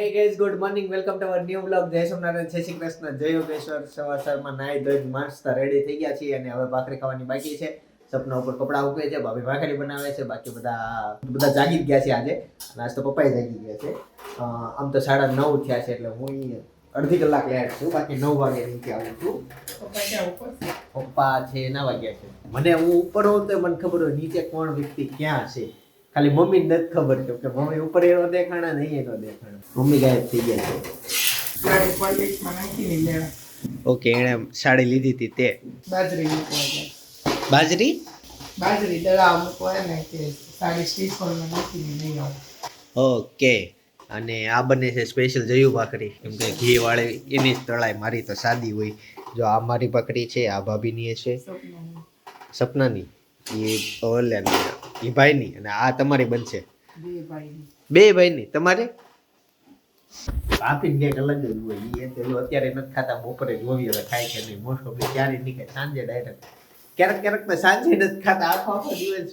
Hey guys good morning welcome to our new blog જય સોમનાથ જય શ્રી કૃષ્ણ જય યોગેશ્વર સવાર સવારમાં નાઈ ધોઈ મસ્ત રેડી થઈ ગયા છીએ અને હવે ભાખરી ખાવાની બાકી છે. સપના ઉપર કપડાં ઉકે છે ભાભી ભાખરી બનાવે છે. બાકી બધા બધા જાગી ગયા છે આજે. અને આજ તો પપ્પાએ જાગી ગયા છે. આમ તો સાડા નવ થયા છે એટલે હું અડધી કલાક લેટ છું. બાકી નવ વાગે નીચે આવું છું. પપ્પા છે? ના વાગ્યા છે. મને હું ઉપર હોઉં તો મને ખબર હોય નીચે કોણ વ્યક્તિ ક્યાં છે. ખાલી મમ્મી નથી ખબર કેમ કે મમ્મી ઉપર એનો દેખાણા નહીં એનો દેખાણા. મમ્મી ગાયબ થઈ ગયા છે. ઓકે એણે સાડી લીધી હતી તે. બાજરી બાજરી? બાજરી દળાવ મૂકવા ને કે સાડી સ્ટીચ નાખીને નાખી નહીં ઓકે અને આ બને છે સ્પેશિયલ જયું ભાખરી. કેમ કે ઘી વાળી એની જ તળાય મારી તો સાદી હોય. જો આ મારી ભાખરી છે આ ભાભીની છે. સપનાની. એ ઓલ્યાની એ ભાઈની અને આ તમારી બનશે બે ભાઈની. બે ભાઈની તમારે આપી કંઈક અલગ જ હોય એ પેલું અત્યારે નથી ખાતા બપોરે જોવી હવે ખાય કે નહીં મોસ્ટ ઓફ ક્યારે નહીં ખાય સાંજે ડાયરેક્ટ ક્યારેક ક્યારેક તો સાંજે નથી ખાતા આખો આખો દિવસ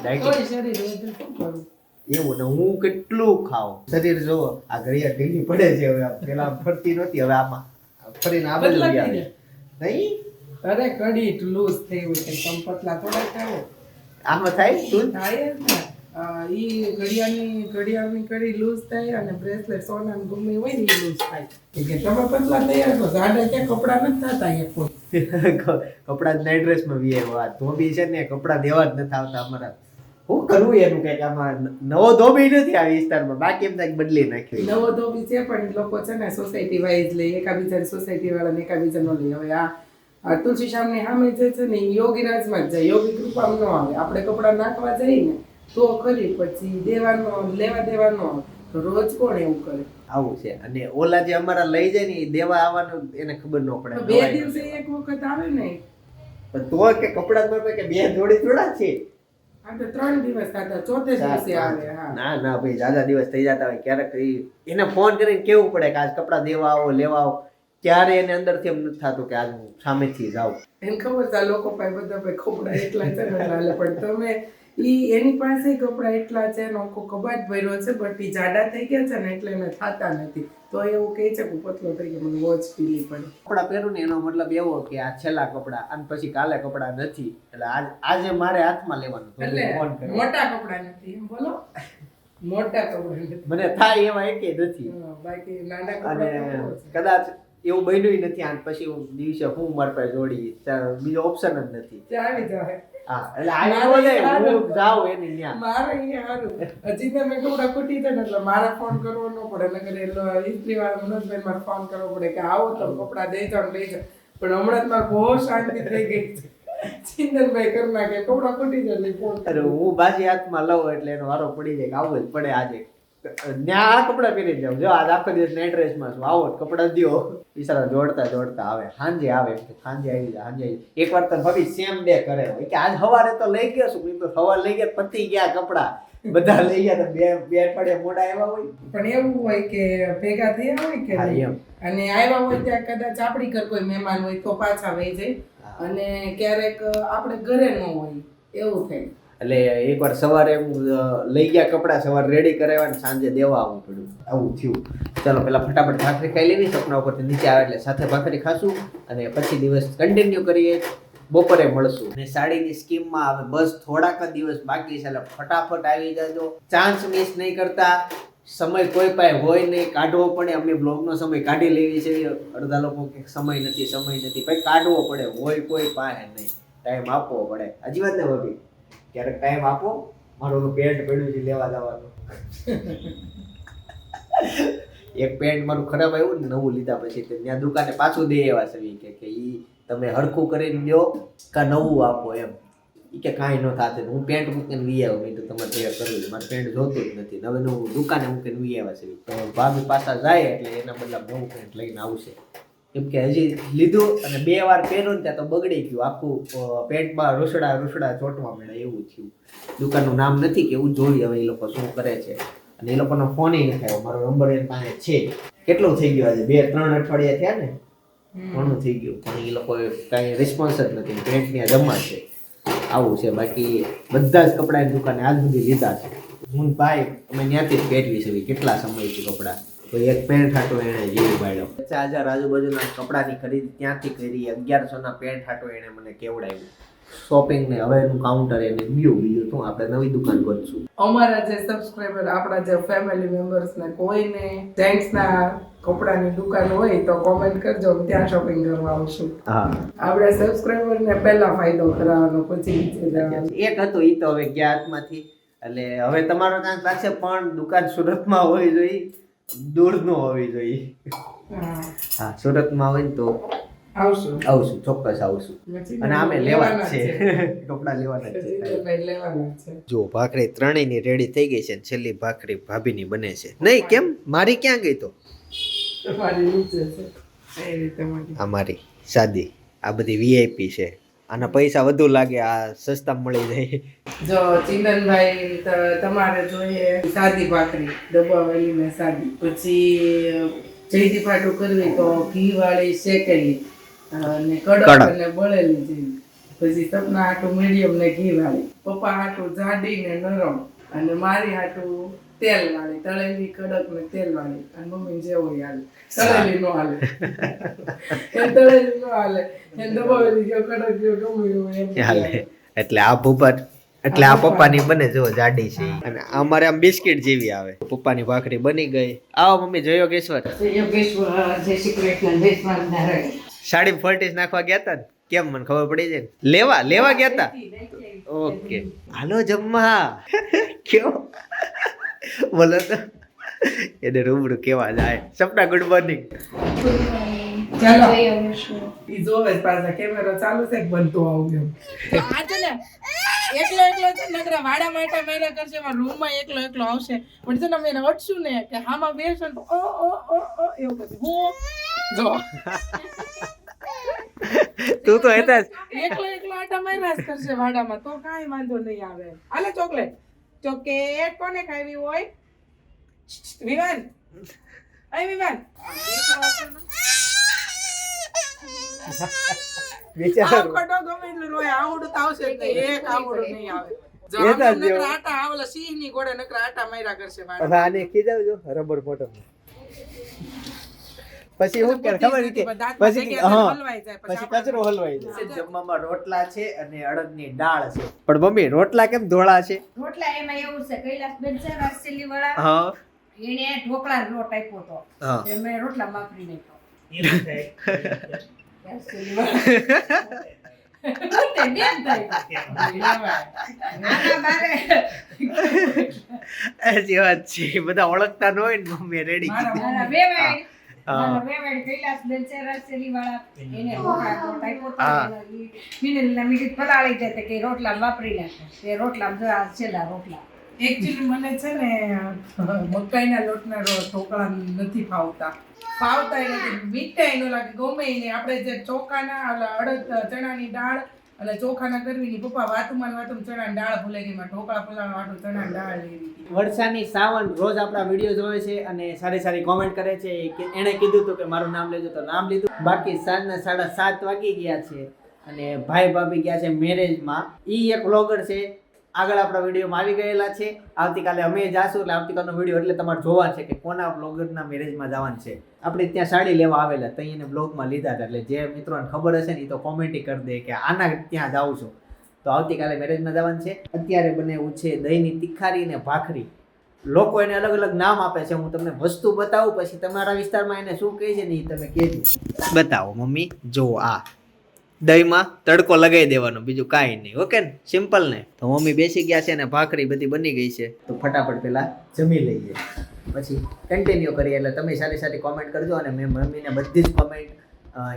ડાયરેક્ટ? એવું ને હું કેટલું ખાઉં શરીર જો આ ઘડિયા ઢીલી પડે છે હવે. પેલા ફરતી નહોતી હવે આમાં ફરીને આ બધું નહીં અરે કડી લૂઝ થયું છે સંપતલા પતલા થોડા થાઓ. આમાં થાય? શું? થાય ને. ઈ ઘડિયાળની ઘડિયાળની કડી લૂઝ થાય અને બ્રેસલેટ સોનાનું ગમે હોય ને લૂઝ થાય. કે કે તમે પતલા તૈયાર છો ગાડા ક્યાં કપડા નથી થતા એક કોઈ. કપડા નાઇટ ડ્રેસમાં વીએ આવ્યો તો ધોબી છે ને કપડા દેવા જ નથી આવતા અમારા. હું કરવું એનું કંઈક? આમાં નવો ધોબી નથી આ વિસ્તારમાં. બાકી એમ થાય બદલી નાખ્યું નવો ધોબી છે પણ લોકો છે ને સોસાયટી વાઇઝ લે એકાબીજાની સોસાયટી વાળાને એકાબીજાનો લે હવે આ તુલસી શ્યામની સામે જે છે ને ઈ યોગી રાજમાં જ જાય. યોગી કૃપામાં ન આવે. આપણે કપડાં નાખવા જઈએ ને તો ખરી પછી દેવાનો લેવા દેવાનો આવે. રોજ કોણ એવું કરે? આવું છે. અને ઓલા જે અમારા લઈ જાય ને એ દેવા આવવાનું એને ખબર ન પડે. બે દિવસે એક વખત આવે ને. પણ તો કે કપડા જ કે બે જોડી થોડા છે. આ તો ત્રણ દિવસ થતા ચોથે દિવસે આવે હા. ના ના ભાઈ જાજા દિવસ થઈ જતા હોય. ક્યારેક એને ફોન કરીને કેવું પડે કે આજ કપડા દેવા આવો લેવા આવો. ત્યારે એને અંદરથી એમ નથી થતું કે આજ હું સામેથી જાઉં એને ખબર છે આ લોકો પાસે બધા પાસે કપડા એટલા છે ને પણ તમે ઈ એની પાસે કપડા એટલા છે ને આખો કબાટ ભર્યો છે બટ ઈ જાડા થઈ ગયા છે ને એટલે એને થતા નથી. તો એવું કહે છે કે પતલો થઈ ગયો મને વોચ પીલી પડે. કપડા પહેરું ને એનો મતલબ એવો કે આ છેલ્લા કપડા અને પછી કાલે કપડા નથી. એટલે આજ આજે મારે હાથમાં લેવાનું એટલે. મોટા કપડા નથી એમ બોલો. મોટા કપડા મને થાય એવા એકે નથી. બાકી નાના કપડા. કદાચ એવું બન્યું નથી અને પછી હું દિવસે હું મારા પર જોડી બીજો ઓપ્શન જ નથી. આવી જાય. હા એટલે આ હું જાઉં એની ત્યાં મારે અહીંયા હારું. હજી તમે કપડા ખૂટી જાય ને એટલે મારે ફોન કરવો ન પડે. નકર એલો ઇસ્ત્રી વાળા મનોજભાઈ મારે ફોન કરવો પડે કે આવો તો કપડા દઈ જાઓ લઈ જાઓ. પણ હમણાં મારે બહુ શાંતિ થઈ ગઈ. છે ચિંતનભાઈ કરી નાખે કપડા ખૂટી જાય એટલે ફોન અરે હું બાજી હાથમાં લઉં એટલે એનો વારો પડી જાય કે આવું જ પડે આજે. ન્યા આ કપડા પહેરી જાવ જો આજ આખો દિવસ નાઇટ ડ્રેસમાં છું. આવો કપડા દ્યો. બિચારા દોડતા દોડતા આવે. સાંજે આવે સાંજે આવી જાય સાંજે આવી. એકવાર તો ભાભી સેમ ડે કરે હોય કે આજ સવારે તો લઈ ગયો છું. તો સવારે લઈ ગયા પતી ગયા કપડા. બધા લઈ ગયા તો બે બે અઠવાડિયા મોડા આવ્યા હોય. પણ એવું હોય કે ભેગા થયા હોય કે. અને આવ્યા હોય ત્યાં કદાચ આપણી ઘર કોઈ મહેમાન હોય તો પાછા વહી જાય. અને ક્યારેક આપણે ઘરે ન હોય એવું થાય. એટલે એકવાર સવારે એમ લઈ ગયા કપડા સવારે રેડી કરાવ્યા અને સાંજે દેવા આવવું પડ્યું. આવું થયું. ચાલો પેલા ફટાફટ ભાખરી ખાઈ લેવી સપના ઉપરથી નીચે આવે એટલે સાથે ભાખરી ખાશું અને પછી દિવસ કન્ટિન્યુ કરીએ. બપોરે મળશું. અને સાડીની સ્કીમમાં હવે બસ થોડાક દિવસ બાકી છે એટલે ફટાફટ આવી જજો. ચાન્સ મિસ નહીં કરતા. સમય કોઈ પાસે હોય નહીં કાઢવો પડે. અમે બ્લોગનો સમય કાઢી લેવી છે. અડધા લોકો કે સમય નથી સમય નથી. ભાઈ કાઢવો પડે હોય કોઈ પાસે નહીં. ટાઈમ આપવો પડે. હજી વાત ને ભાભી? ક્યારેક ટાઈમ આપો, મારો પેન્ટ પડ્યું છે લેવા જવાનું. એક પેન્ટ મારું ખરાબ આવ્યું ને નવું લીધા પછી ત્યાં દુકાને પાછું દે એવા સવી કે કે ઈ તમે હરખું કરીને દો કે નવું આપો એમ. ઈ કે કાંઈ ન થાતે હું પેન્ટ મૂકીને લઈ આવ્યો મેં તો તમારે તૈયાર કરવું મારે પેન્ટ જોતું જ નથી. હવે નવું દુકાને મૂકીને લઈ આવ્યા છે. તો ભાભી પાછા જાય એટલે એના બદલા નવું પેન્ટ લઈને આવશે. કેમ કે હજી લીધું અને બે વાર પહેર્યું ને ત્યાં તો બગડી ગયું. આખું પેન્ટમાં રૂસડા રૂસડા ચોંટવા મળ્યા એવું થયું. દુકાનનું નામ નથી કે એવું જોઈ હવે એ લોકો શું કરે છે. અને એ લોકોનો ફોન નથી આવ્યો. મારો નંબર એની પાસે છે. કેટલું થઈ ગયું આજે? બે ત્રણ અઠવાડિયા થયા ને? ઘણું થઈ ગયું. પણ એ લોકોએ કાંઈ રિસ્પોન્સ જ નથી. પેન્ટની જમા છે. આવું છે. બાકી બધા જ કપડાની દુકાને આજ સુધી લીધા છે. હું ભાઈ અમે ત્યાંથી જ પહેરવી છે કેટલા સમયથી કપડાં? તો એક પેન્ટ હાટો એણે જીવ પાડ્યો. પચાસ હજાર આજુબાજુના કપડાની ખરીદી ત્યાંથી કરી અગિયારસોના પેન્ટ હાટો એણે મને કેવડાવ્યું. શોપિંગ ને હવે એનું કાઉન્ટર એને ગયું બીજું તો આપણે નવી દુકાન ખોલશું અમારા જે સબસ્ક્રાઈબર આપણા જે ફેમિલી મેમ્બર્સ ને કોઈને જેન્ટ્સ ના કપડાની દુકાન હોય તો કોમેન્ટ કરજો ત્યાં શોપિંગ કરવા આવશું. હા. આપણે સબસ્ક્રાઈબર ને પહેલા ફાયદો કરાવવાનો પછી એક હતો ઈ તો હવે ગયા હાથમાંથી. એટલે હવે તમારો ચાન્સ લાગશે પણ દુકાન સુરતમાં હોવી જોઈએ. દૂર ન હોવી જોઈએ. હા, હા સુરતમાં હોય ને તો આવશું. આવશું ચોક્કસ આવશું. અને આમે લેવા જ છે. કપડા લેવાના જ છે જીતુભાઈ લેવાના છે. જો ભાખરી ત્રણેયની રેડી થઈ ગઈ છે ને છેલ્લી ભાખરી ભાભીની બને છે. નહીં કેમ? મારી ક્યાં ગઈ તો? અમારી નીચે છે. એ રીતે મારી આ મારી સાદી. આ બધી વીઆઈપી છે. આના પૈસા વધુ લાગે આ સસ્તા મળી જાય. જો ચિંદનભાઈ તમારે જોઈએ સાદી ભાખરી દબાવેલી ને સાદી. પછી જયદી પાટું કરવી તો ઘી વાળી શેકેલી અને કડક. અને બળેલી જેવી. પછી સપના હાટું મીડિયમ ને ઘી વાળી. પપ્પા હાટું જાડી ને નરમ અને મારી હાટું તેલ વાળી તળેલી કડક ને તેલ વાળી. અને મમ્મી જેવો હાલે. તળેલી નો હાલે તળેલી નો હાલે એમ દબાવેલી જો કડક જો ગમે એમ હાલે એટલે આ ભૂપત એટલે આ પપ્પાની બને જો જાડી છે. અને અમારે આમ બિસ્કિટ જેવી આવે. પપ્પાની ભાખરી બની ગઈ. આવો મમ્મી જોયો કેશ્વર? સાડી ફર્ટીસ નાખવા ગયા હતા કેમ મને ખબર પડી જાય લેવા લેવા ગયા હતા ઓકે. હાલો જમવા. કેવો? બોલો તો. એને રૂબરૂ કેવા જાય. Sapna good morning. ચાલો. ઈ જોવે પાછા કેમેરો ચાલુ છે બનતો આવું એમ આ છે ને એકલો એકલો છે નકરા વાડા માટા મેરા કરશે એમાં રૂમમાં એકલો એકલો આવશે. પણ છે ને અમે એને વટશું ને કે હામાં બેસો ને તો ઓ ઓ ઓ ઓ એવું કરશે હું? જો. તું તો હતા જ. એકલો એકલો આટા માર્યા જ કરશે વાડામાં. તો કાંઈ વાંધો નહીં આવે. હાલે ચોકલેટ. ચોકલેટ કોને ખાવી હોય? વિવાન અય વિવાન બિચારો ખોટો ગમે એટલું રોય આવડું તો આવશે એક આવડું નહીં આવે. જો એ તો આમ જ નકરા આટા આવલા સિંહની ઘોડે નકરા આટા માર્યા કરશે વાડામાં. હવે આને ખીજાવજો રબર બોટમ પછી શું ખબર કે પછી જગ્યા હા. હલવાઈ જાય. પછી કચરો હલવાઈ જાય. જમવામાં રોટલા છે અને અડદની દાળ છે. પણ મમ્મી રોટલા કેમ ધોળા છે? રોટલા એમાં એવું છે હા. એને ઢોકળા લોટ આપ્યો હતો તે મેં રોટલા વાપરી નાખ્યો. સાચી વાત છે. બધા ઓળખતા ન હોય ને મમ્મી રેડી મારા મારા વેવાઈ. હા. મારા વેવાઈ કૈલાસબેન છે રાસેલી વાળા એને ઢોકળા લોટ આપ્યો હતો હા. એનો ઈ મિનિટના મિનિટ પલાળી જાય તે કે રોટલા વાપરી નાખે. રોટલા જો આ છેલ્લા રોટલા. એકચ્યુઅલી મને છે ને, મકાઈના લોટના ઢોકળા નથી ફાવતા. ફાવતા નથી. મીઠાઈ ન લાગે, ગમે એને. આપણે જે ચોખાના અડદ ચણાની દાળ અને ચોખાના કરવીની પપ્પા વાતુમાં વાતું ચણાની દાળ ભૂલાઈ ગઈ. ઢોકળા ફૂલાણ વાટું ચણાની દાળ લેવી વર્ષાની સાવન રોજ આપણા વીડિયો જોવે છે અને સારી સારી કોમેન્ટ કરે છે. કે, એણે કીધું હતું કે મારું નામ લેજો, તો નામ લીધું. બાકી સાંજના સાડા સાત વાગી ગયા છે અને ભાઈ ભાભી ગયા છે મેરેજમાં ઈ એક વ્લોગર છે. આગળ આપણા વિડીયોમાં આવી ગયેલા છે. આવતીકાલે અમે જાશું એટલે આવતીકાલનો વીડિયો એટલે તમારે જોવા છે કે કોના બ્લોગરના મેરેજમાં જવાનું છે. આપણે ત્યાં સાડી લેવા આવેલા ત્યાં એને બ્લોગમાં લીધા હતા. એટલે જે મિત્રોને ખબર હશે ને એ તો કોમેન્ટી કરી દે કે આના ત્યાં જાઉં છું. તો આવતીકાલે મેરેજમાં જવાનું છે. અત્યારે બને એવું છે દહીંની તિખારી ને ભાખરી. લોકો એને અલગ અલગ નામ આપે છે. હું તમને વસ્તુ બતાવું, પછી તમારા વિસ્તારમાં એને શું કહે છે ને એ તમે કહેજો. બતાવો મમ્મી, જો આ. દહીંમાં તડકો લગાવી દેવાનો, બીજું કાંઈ નહીં, ઓકે ને? સિમ્પલ ને. તો મમ્મી બેસી ગયા છે ને, ભાખરી બધી બની ગઈ છે. તો ફટાફટ પેલા જમી લઈએ. પછી કન્ટિન્યુ કરીએ, એટલે તમે સારી સારી કોમેન્ટ કરજો અને મેં મમ્મીને બધી જ કોમેન્ટ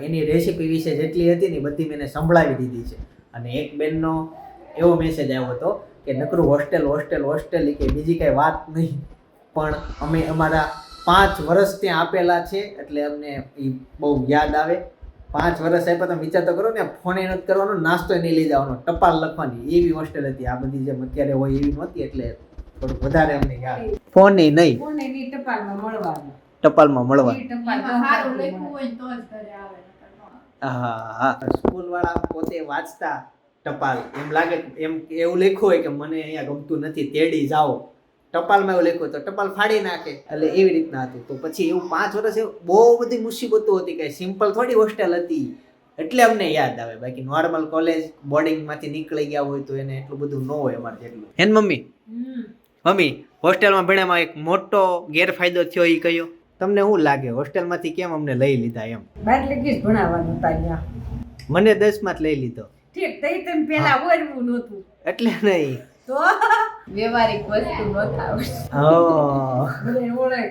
એની રેસીપી વિશે જેટલી હતી ને બધી મેં સંભળાવી દીધી છે. અને એક બેનનો એવો મેસેજ આવ્યો હતો કે, નકરું હોસ્ટેલ હોસ્ટેલ હોસ્ટેલ કે, બીજી કાંઈ વાત નહીં. પણ અમે અમારા પાંચ વર્ષ ત્યાં આપેલા છે, એટલે અમને એ બહુ યાદ આવે. પાંચ વર્ષ આપ્યા તમે વિચાર તો કરો ને ફોને નથી કરવાનો નાસ્તો નહીં લઈ જવાનો ટપાલ લખવાની એવી હોસ્ટેલ હતી આ બધી જેમ અત્યારે હોય એવી નહોતી એટલે થોડુંક વધારે અમને યાદ ફોન નહીં. નહીં ટપાલમાં મળવાનું. ટપાલમાં મળવા. ઈ ટપાલ એમાં સારું દસ લખ્યું હોય ને તો જ ઘરે આવે નકર ન આવે. હા હા. સ્કૂલ વાળા પોતે વાંચતા ટપાલ. એમ લાગે એમ એવું લખ્યું હોય કે મને અહીંયા ગમતું નથી તેડી જાઓ. ટપાલમાં એવું લખ્યું તો ટપાલ ફાડી નાખે. એટલે એવી રીતના હતું. તો પછી એવું પાંચ વર્ષ એવું બહુ બધી મુસીબતો હતી કે સિમ્પલ થોડી હોસ્ટેલ હતી. એટલે અમને યાદ આવે. બાકી નોર્મલ કોલેજ બોર્ડિંગમાંથી નીકળી ગયા હોય તો એને એટલું બધું ન હોય અમારે જેટલું. હેન મમ્મી? મમ્મી હોસ્ટેલમાં ભણ્યામાં એક મોટો ગેરફાયદો થયો એ કયો? તમને શું લાગે? હોસ્ટેલમાંથી કેમ અમને લઈ લીધા એમ? બાર લગી જ ભણાવવાનું હતા મને દસમાં જ લઈ લીધો. ઠીક તઈ તમે પહેલા ઓરવું નહોતું. એટલે નહીં. તો? વ્યવહારિક વસ્તુ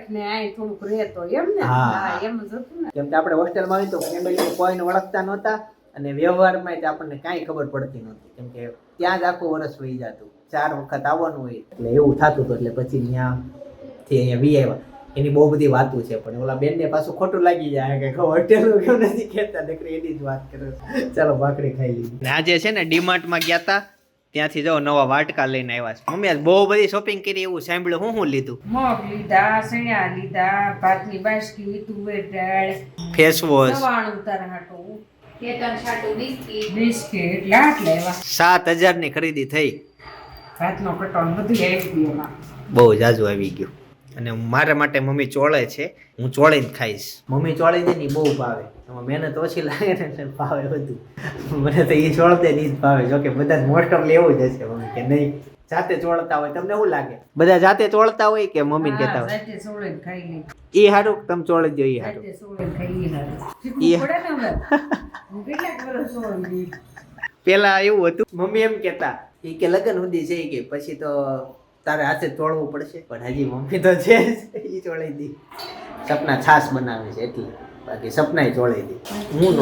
ને આય થોડુંક રહેતો એમ ને? હા. હા એમ જ હતું ને. કેમ કે આપણે હોસ્ટેલમાં આવી તો ફેમિલી કોઈને ઓળખતા નહોતા અને વ્યવહારમાં આપણને કાંઈ ખબર પડતી નહોતી. કેમ કે ત્યાં જ આખું વર્ષ વહી જતું. ચાર વખત આવવાનું હોય. એટલે એવું થતું હતું. એટલે પછી ત્યાંથી અહીંયા વી આવ્યા. એની બહુ બધી વાતો છે. પણ ઓલા બેનને પાછું ખોટું લાગી જાય. કે હોટેલ કેમ નથી કહેતા. નકરી એની જ વાત કરે ચાલો ભાખરી ખાઈ લીધી. આજે છે ને ડીમાર્ટમાં ગયા હતા ત્યાંથી જો નવા વાટકા લઈને આવ્યા છે. મમ્મી આજ બહુ બધી શોપિંગ કરી એવું સાંભળ્યું. હું હું લીધું? મગ લીધા સણ્યા લીધા ભાતની બાસ્કી તુવેર દાળ ફેસ વોશ નવાણું તારા હાટું બિસ્કિટ. લાટ લેવા. સાત હજારની ખરીદી થઈ. ભાતનો કટોન બધું આવી ગયું બહુ જાજુ આવી ગયું. અને મારા માટે મમ્મી ચોળે છે હું ચોળીને ખાઈશ. મમ્મી ચોળી દે ને બહુ ભાવે. એમાં મહેનત ઓછી લાગે ને એટલે ભાવે બધું. મને તો એ ચોળતે નહીં જ ભાવે. જોકે બધા મોસ્ટ ઓફ એવું જ હશે મમ્મી કે નહીં. જાતે ચોળતા હોય તમને શું લાગે? બધા જાતે ચોળતા હોય કે મમ્મી કહેતા હોય? જાતે સોળે ખાઈ એ હારું તમે ચોળી દો એ હારું? પેલા એવું હતું મમ્મી એમ કહેતા એ કે લગ્ન સુધી છે કે પછી તો તારે હાથે તોડવું પડશે, પણ હજી મમ્મી તો છે એ ચોળી દી. સપના છાસ બનાવે છે એટલે, બાકી સપના ચોળી દી. હું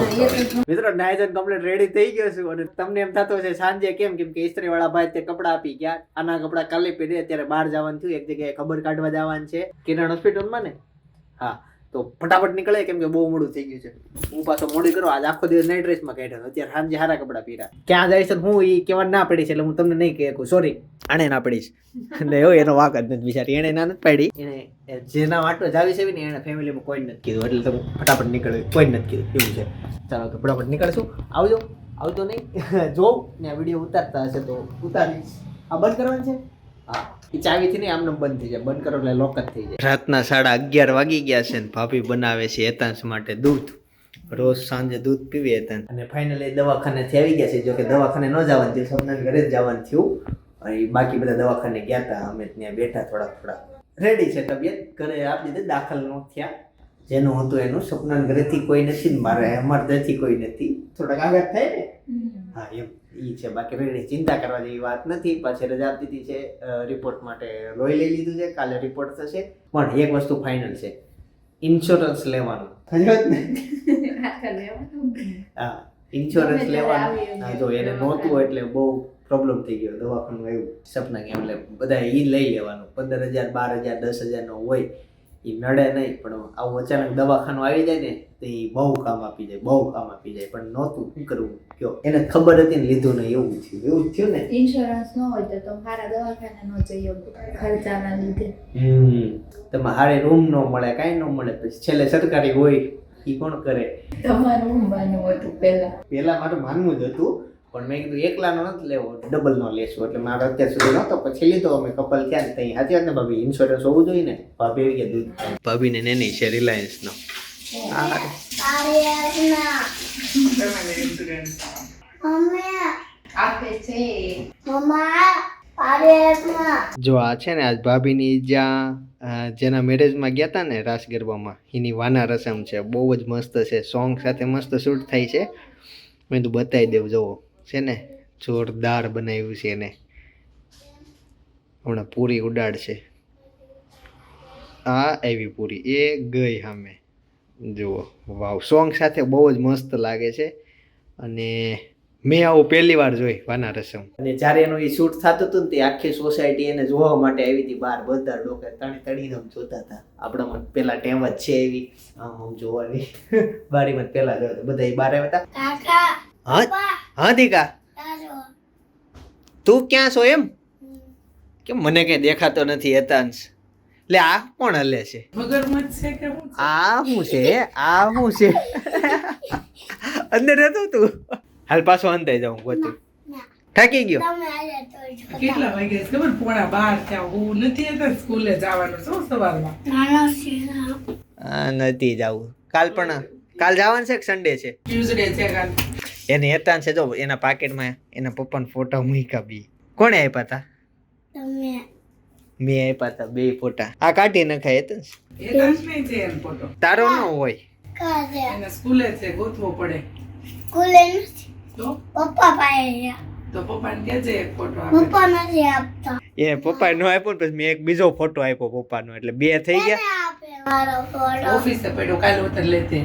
મિત્રો નાયજન કમ્પ્લીટ રેડી થઈ ગયો છું અને તમને એમ થતો છે સાંજે કેમ? કેમ કે ઇસ્ત્રી વાળા ભાઈ તે કપડા આપી ગયા. આના કપડા કાલે પહેરી અત્યારે બહાર જવાનું થયું. એક જગ્યાએ ખબર કાઢવા જવાનું છે. કિરણ હોસ્પિટલમાં ને? હા. તો ફટાફટ નીકળે, કેમ કે બહુ મોડું થઈ ગયું છે. હું પાછો મોડી કરો આજ આખો દિવસ નાઇટ ડ્રેસમાં કાઢ્યો અત્યારે સાંજે સારા કપડાં પહેર્યા. ક્યાં જાય છે હું એ કહેવા ના પડી છે, એટલે હું તમને નહીં કહી સોરી આને ના પડીશ એટલે એવો એનો વાક જ નથી બિચારી એને ના નથી પાડી. એને જેના વાટો જાવી છે ને, એને ફેમિલીમાં કોઈ નથી કીધું, એટલે તમે ફટાફટ નીકળ્યું, કોઈ નથી કીધું, એવું છે. ચાલો, તો ફટાફટ નીકળશું. આવજો આવતો નહીં. જોઉં, ને આ વીડિયો ઉતારતા હશે તો ઉતારીશ. આ બંધ કરવાનું છે? હા. ચાવીથી નહીં આમને બંધ થઈ જાય બંધ કરો એટલે લોક જ થઈ જાય. રાતના સાડા અગિયાર વાગી ગયા છે ને ભાભી બનાવે છે હેતાંશ માટે દૂધ. રોજ સાંજે દૂધ પીવી હતા અને ફાઇનલી દવાખાનેથી આવી ગયા છે જો કે દવાખાને ન જવાનું થયું સપના ઘરે જ જવાનું થયું. અને બાકી બધા દવાખાને ગયા હતા અમે ત્યાં બેઠા થોડા થોડા. રેડી છે તબિયત? ઘરે આપી દીધે દાખલ ન થયા. જેનું હતું એનું સપના ઘરેથી કોઈ નથી ને મારે અમારે ઘરેથી કોઈ નથી. થોડાક આઘાત થાય ને? હા એમ. ઈ છે બાકી રેડી ચિંતા કરવા જેવી વાત નથી. પાછી રજા આપી દીધી છે રિપોર્ટ માટે લોહી લઈ લીધું છે કાલે રિપોર્ટ થશે. પણ એક વસ્તુ ફાઇનલ છે ઇન્સ્યોરન્સ લેવાનું? હા ઇન્સ્યોરન્સ લેવાનું હા જો એને નહોતું એટલે બહુ પ્રોબ્લેમ થઈ ગયો. દવાખાનું આવ્યું સપના કે એટલે બધા એ લઈ લેવાનું. પંદર હજાર બાર હજાર દસ હજારનો હોય એ નડે નહીં પણ આવું અચાનક દવાખાનું આવી જાય ને તો એ બહુ કામ આપી જાય બહુ કામ આપી જાય. પણ નહોતું શું કરવું? કયો એને ખબર હતી ને લીધું નહીં એવું થયું એવું થયું ને? ઇન્સ્યોરન્સ ન હોય તો સારા દવાખાને ન જઈ ખર્ચાના લીધે. હમ તમે હારે રૂમ ન મળે કાંઈ ન મળે પછી છેલ્લે સરકારી હોય એ કોણ કરે? તમારું માનવું હતું પહેલા. પહેલા મારું માનવું જ હતું પણ મેં કીધું એકલાનો નથી લેવો ડબલનો લેશું. એટલે મારે અત્યાર સુધી નહોતો પછી લીધો અમે કપલ થયા ને ત્યાં. સાચી ને ભાભી? ઇન્સ્યોરન્સ હોવું જોઈએ ને? ભાભી એવી ગયા દૂધ. ભાભીને નેની છે રિલાયન્સ નો. આપે છે જો આ છે ને આજ ભાભીની જ્યાં જેના મેરેજમાં ગયા હતા ને રાસ ગરબામાં એની વાના રસમ છે. બહુ જ મસ્ત છે. સોંગ સાથે મસ્ત શૂટ થાય છે. મેં તું બતાવી દેવું જુઓ. છે ને? જોરદાર બનાવ્યું છે એને. હમણાં પૂરી ઉડાડશે. આ એવી પૂરી. એ ગઈ સામે. જુઓ. વાવ. સોંગ સાથે બહુ જ મસ્ત લાગે છે. અને મેં આવું પહેલી વાર જોઈ વાના રસમ. અને જ્યારે એનું એ શૂટ થતું હતું ને તે આખી સોસાયટી એને જોવા માટે આવી હતી. બહાર બધા ડોકે તણી તણીને આમ જોતા હતા. આપણામાં પેલા ટેમ જ છે એવી. આમ આમ જોવાની. બારીમાં જ પેલા જોતા બધા એ બહાર આવ્યા હતા. હા? હા દીકા. તું ક્યાં છો એમ? કે મને કઈ દેખાતો નથી હેતાંશ. એટલે આ કોણ હલે છે? મગરમચ્છ છે કે શું છે? આ શું છે આ શું છે. અંદર હતો તું? હાલ પાછો અંતે જાઉં ગોતું. થાકી ગયો? કેટલા વાગ્યા ખબર પોણા બાર થયા હું નથી હતા સ્કૂલે જવાનું શું સવારમાં. નથી જવું. કાલ પણ કાલ જવાનું છે કે સન્ડે છે? ટ્યુઝડે છે કાલ. એને હેતાન છે જો એના પાકેટમાં એના પપ્પાનો ફોટા મૂક્યા બી. કોણે આપ્યા હતા મેં આપ્યા હતા બે ફોટા આ કાઢી નખાય હેતન તારો ન હોય. સ્કૂલે છે ગોતવો પડે. તો? પપ્પા પાસે તો પપ્પાને કહેજે એક ફોટો પપ્પા નથી આપતા. એ પપ્પાએ નો આપ્યો પછી મેં એક બીજો ફોટો આપ્યો પપ્પાનો એટલે બે થઈ ગયા. આપે મારો ફોટો ઓફિસે પડ્યો કાલે ઉતર લેતે.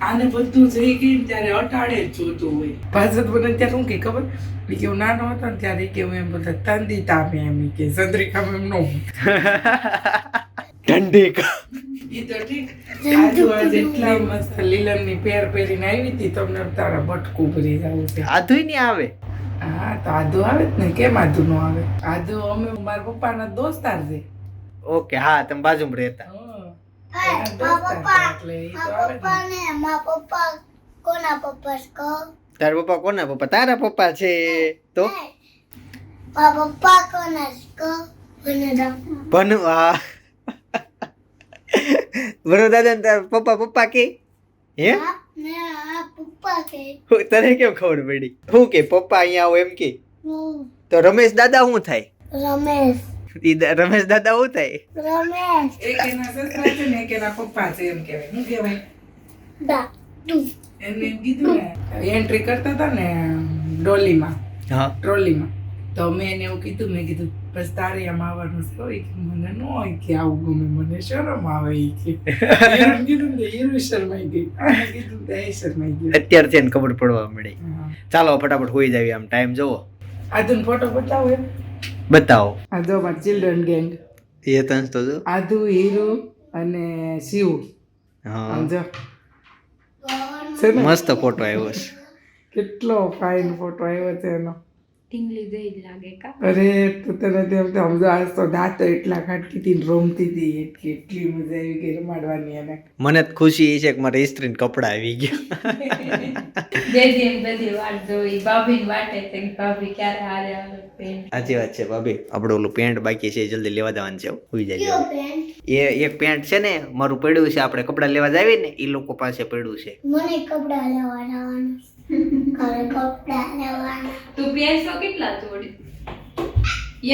આને બધું જઈ ગઈ ત્યારે અટાળે જ જોતું હોય. ભાજપ બોલે ત્યારે શું કે ખબર? ઈ કે હું નાનો હતો ને ત્યારે કે હું એમ બધા તંદી તાપે એમ કે ચંદ્રિકામાં એમ ન હોય. ઠંડી તો ઠીક. આજુ આજ એટલા મસ્ત લીલમની પેર પહેરીને આવી હતી તમને તારા બટકું ભરી જવું છે. આધુય નહીં આવે? હા તો આધુ આવે જ ને. કેમ આદુ નો આવે? આદુ અમે મારા પપ્પાના દોસ્તાર છે. ઓકે હા તમે બાજુમાં રહેતા. તારા પપ્પા કોના પપ્પા? તારા પપ્પા છે તો? પપ્પા કોના. ભનુ હા ભનુ દાદા ને તારા પપ્પા પપ્પા કે? હે? તને કેમ ખબર પડી? શું કે પપ્પા અહીંયા આવો એમ કે? તો રમેશ દાદા શું થાય? રમેશ. રમેશ દાદા હું થાય રમેશ એક એના સસરા છે ને એક એના પપ્પા છે એમ કહેવાય શું કહેવાય દા તું એમને એમ કીધું ને એન્ટ્રી કરતા હતા ને ડોલીમાં હા ટ્રોલીમાં તો મેં એને એવું કીધું મેં કીધું બસ તારે આમ આવવાનું છે કે મને ન હોય કે આવું ગમે મને શરમ આવે એ કે એમ કીધું ને એનું શરમાઈ ગઈ કીધું તો એ શરમાઈ ગયું અત્યારથી એને ખબર પડવા મળી ચાલો ફટાફટ હોઈ જાવી આમ ટાઈમ જોવો આદુન ફોટો બતાવો એમ બતાવો. આ જો મારા ચિલ્ડ્રન ગેંગ એ તંસ તો જો. આધુ હીરુ અને શિવ. હા. જો. મસ્ત ફોટો આવ્યો છે. કેટલો ફાઇન ફોટો આવ્યો છે એનો. ઢીંગલી ગઈ જ લાગે કા? અરે તું તને તેમ તો સમજો આજ તો દાંતો એટલા કાઢતી હતી રોમતી હતી એટલી એટલી મજા આવી ગઈ રમાડવાની એને. મને જ ખુશી એ છે કે મારે ઇસ્ત્રીને કપડાં આવી ગયા. બે દિન બધી વાત જોઈ ભાભી વાટે તે ભાભી ક્યારે હારે આવે પેન્ટ. સાચી વાત છે ભાભી આપણે ઓલું પેન્ટ બાકી છે જલ્દી લેવા જવાનું છે હોઈ જાય એ એક પેન્ટ છે ને મારું પડ્યું છે આપણે કપડાં લેવા જાવી ને એ લોકો પાસે પડ્યું છે. મને કપડાં લેવા જવાનું ઘરે કપડા લેવાના તું પહેરશો કેટલા જોડી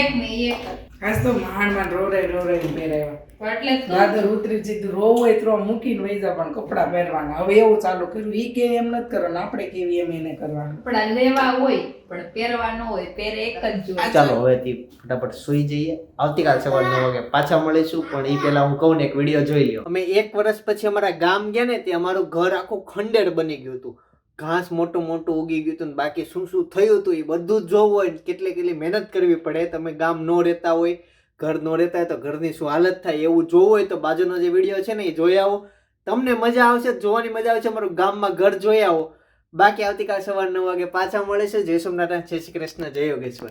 એક ને એક આજ તો માંડ માંડ રોરાઈ રોરાઈ પહેરાવ્યા. એટલે. દાદર ઉતરી જીધું રોવું હોય તો મૂકીને વહી જા પણ કપડાં પહેરવાના. હવે એવું ચાલુ કર્યું. ઈ કે એમ નથી કરવાનું. આપણે કેવી એમ એને કરવાનું? કપડા લેવા હોય પણ પહેરવા ન હોય પહેરે એક જ જોડી. ચાલો હવેથી ફટાફટ સુઈ જઈએ. આવતીકાલ સવાર નવ વાગે પાછા મળીશું પણ એ પહેલા હું કહું ને એક વીડિયો જોઈ લ્યો. અમે એક વર્ષ પછી અમારા ગામ ગયા ને તે અમારું ઘર આખું ખંડેર બની ગયું હતું. ઘાસ મોટું મોટું ઉગી ગયું હતું બાકી શું શું થયું હતું એ બધું જ જોવું હોય કેટલી કેટલી મહેનત કરવી પડે. તમે ગામ ન રહેતા હોય, ઘર ન રહેતા હોય તો ઘરની શું હાલત થાય એવું જોવું હોય તો બાજુનો જે વીડિયો છે ને એ જોઈ આવો. તમને મજા આવશે, જોવાની મજા આવશે, અમારું ગામમાં ઘર જોઈ આવો. બાકી આવતીકાલ સવાર નવ વાગે પાછા મળે છે. જય સોમનાથ જય શ્રી કૃષ્ણ, જય યોગેશ્વર.